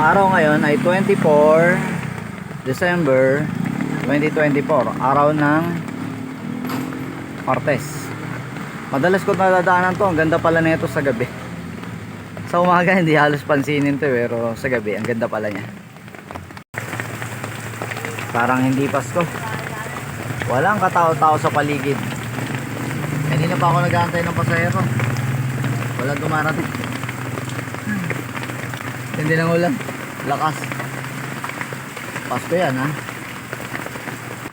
Araw ngayon ay 24 December 2024. Araw ng Martes. Madalas ko nadadaanan to. Ang ganda pala nito sa gabi. Sa umaga hindi halos pansinin to eh, pero sa gabi ang ganda pala niya. Parang hindi Pasko. Walang katao-tao sa paligid. Kanina pa ako nag-aantay ng pasahero. Wala dumarating. Hindi ng ulan. Lakas. Pasko yan ha.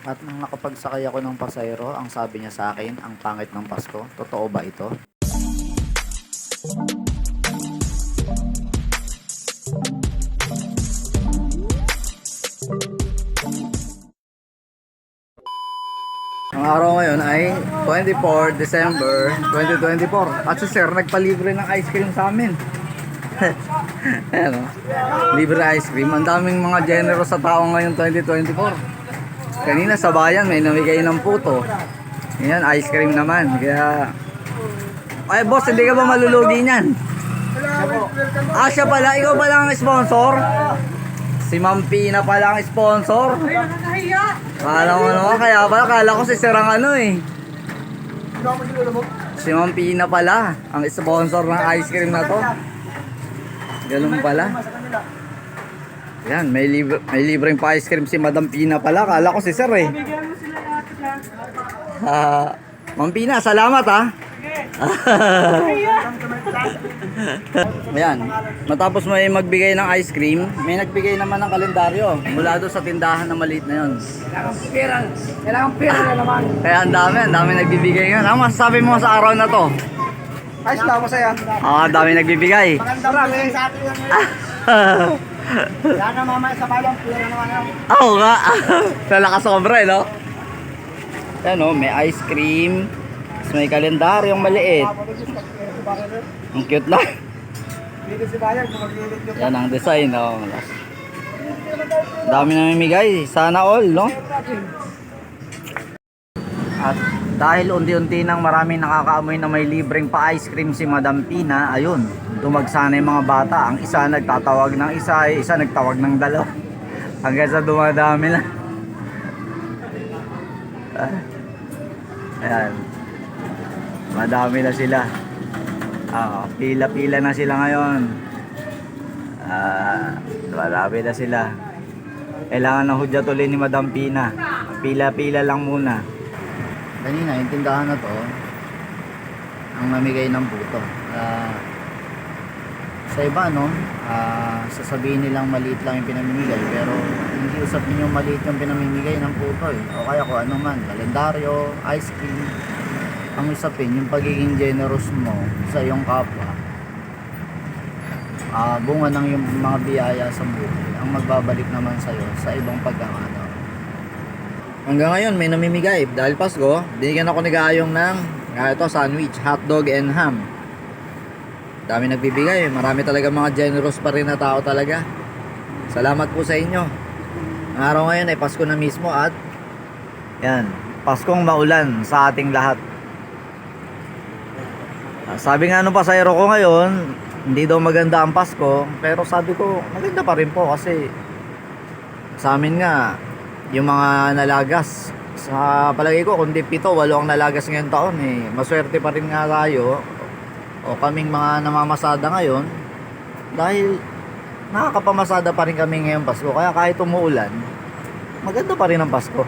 At nang nakapagsakay ako ng pasahero, ang sabi niya sa akin, ang pangit ng Pasko. Totoo ba ito? Ang araw ngayon ay 24 December 2024. At si Sir nagpalibre ng ice cream sa amin. Ayan o. Libre ice cream. Ang daming mga generous sa tao ngayon 2024. Kanina sa bayan may namigay ng puto. Ngayon ice cream naman. Kaya... Ay boss, hindi ka ba malulugi niyan? Ah, siya pala. Ikaw pala ang sponsor? Si Ma'am Pina pala ang sponsor? Kala mo naman, kaya pala, kala ko si Sir ang ano eh. Si Ma'am Pina pala, ang sponsor ng ice cream na to. Ganun pala. Yan, may, libre, may libreng pa ice cream si Madam Pina pala. Kala ko si Sir eh. Ah, Ma'am Pina, salamat ah. Ayan, matapos may magbigay ng ice cream, may nagbigay naman ng kalendaryo mula doon sa tindahan na maliit na yon. Pera. Kailangan pera na naman. Kaya ang dami, ang dami nagbibigay ngayon. Ano masasabi mo sa araw na to? Ayos lang, masaya. Ah, ang dami nagbibigay. Maganda marami sa atin yan. Kaya na mamaya sa balang, pera naman yan. Oo nga. Nalakas sobra eh, no? Yan oh, may ice cream. Tapos may kalendaryong maliit. Ang cute lang. Yan ang design, oh. Dami na namimigay. Sana all, no? At dahil unti-unti nang maraming nakakaamoy na may libreng pa ice cream si Madam Pina, ayun, dumagsana yung mga bata. Ang isa nagtatawag ng isa, isa nagtawag ng dalawa. Hanggang sa dumadami na. Ayan. Madami na sila. Ah, pila-pila na sila ngayon. Ah, marami na sila. Kailangan ng hudya tuloy ni Madam Pina. Pila-pila lang muna. Kanina, yung tindahan na to, ang namigay ng puto. Ah, sa iba, no, ah, sasabihin nilang maliit lang yung pinamimigay, pero hindi usap ninyo maliit yung pinamimigay ng puto eh. O kaya kung ano man, kalendaryo, ice cream, ang usapin, yung pagiging generous mo sa iyong kapwa, ah bunga ng yung mga biyaya sa buhay ang magbabalik naman sa iyo sa ibang pagkakataon. Hanggang ngayon may namimigay dahil Pasko, binigyan ako ni Gayong ng ah, ito sandwich, hotdog and ham. Dami nagbibigay, marami talaga mga generous pa rin na tao talaga. Salamat po sa inyo. Ang araw ngayon ay Pasko na mismo at yan, Paskong maulan sa ating lahat. Ah, Sabi nga nung pasayro ko ngayon, hindi daw maganda ang Pasko, pero sabi ko, maganda pa rin po kasi sa amin nga, yung mga nalagas, sa palagay ko, kundi pito, walo ang nalagas ngayon taon eh. Maswerte pa rin nga tayo, o kaming mga namamasada ngayon, dahil nakakapamasada pa rin kami ngayong Pasko. Kaya kahit umuulan, maganda pa rin ang Pasko.